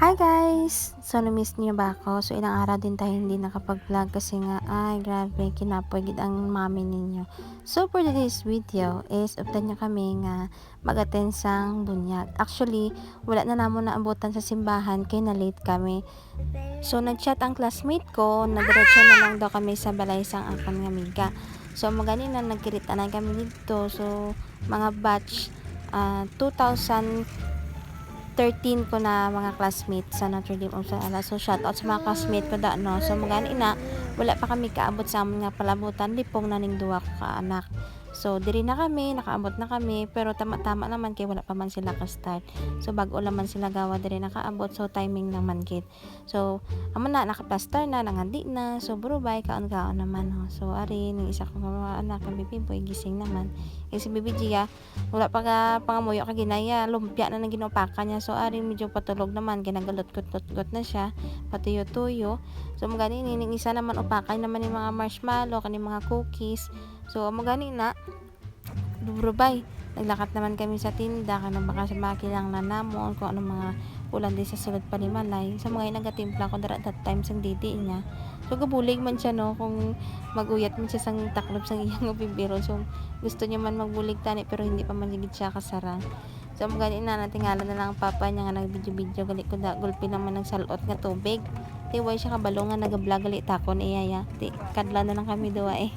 Hi guys! So, na-miss niyo ba ako? So, ilang araw din tayo hindi nakapag-vlog kasi nga, ay, grabe, kinapoy gid ang mami ninyo. So, for today's video is, updan niya kami nga mag-attend sang bunyag. Actually, wala na namon naabutan sa simbahan kay na late kami. So, nag-chat ang classmate ko, nagdiretso na lang daw kami sa balay sang akan nga miga. So, magani na nagkirita na kami dito. So, mga batch ah, 2000 13 ko na mga classmate sa Notre Dame of Sala. So, shout out sa mga classmate ko da, no? So, magani na, wala pa kami kaabot sa amon nga palabutan, lipong na ning duwa ko ka anak. So, diri na kami, nakaabot na kami, pero tama-tama naman kay wala pa man sila ka-start. So, bago naman sila gawa diri nakaabot, so timing naman gid. So, amo na nakaplastar na, nangandi na. So, burubay kaon-kaon naman, ho. So, ari ning isa ko mga anak kami pimpoy gising naman. Kasi si Bibi Gia, wala pa ka pangamuyo ka ginaya, lumpia na nang ginupaka niya. So, ari medyo patulog naman, ginagalot-gut-gut na siya, patuyo-tuyo. So, magani ning isa naman upakay naman yung mga marshmallow, kani mga cookies. So, amo gani na, dubrubay. Naglakat naman kami sa tinda, kanang baka sa makilang na namon, kung anong mga ulan din sa sulod palimalay. Sa mga nagatimpla ko dara that time sang didi niya. So, gabulig man siya, no, kung maguyat man siya sang taklob sang iyang bibiro. So, gusto niya man magbulig tani, pero hindi pa man siya kasara. So, mga ganun na, natingala na lang ang papa niya nga nag-video-video, gali ko da, gulpi naman ng salot nga tubig. Ti, way siya kabalo nga nag-vlog gali takon iya ya. Ti, kadla na lang kami duwa eh.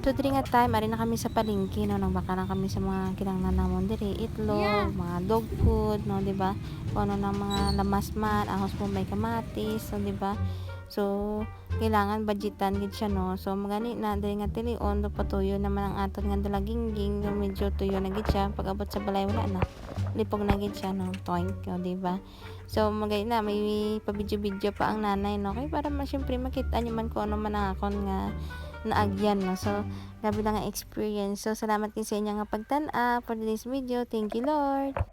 So, diri nga time, ari na kami sa palengke, no, nang baka na kami sa mga kinang namon diri, itlog, mga dog food, no, di ba? Kung ano ng mga lamas man, ahos po may kamatis, so, di ba? So, kailangan budgetan gid siya, no? So, magani na, diri nga tilion, do patuyo naman ang aton nga dalagingging, so, medyo tuyo na gid siya, pag abot sa balay, wala na. Lipog na gid siya, no? Toink, o, di ba? So, magay na, may pabidyo-bidyo pa ang nanay, no? Kaya para ma, syempre, makita niyo man kung ano man ang akon nga naagyan, no? So, grabe lang ang experience. So, salamat din sa inyo nga pagtan-up for today's video. Thank you, Lord!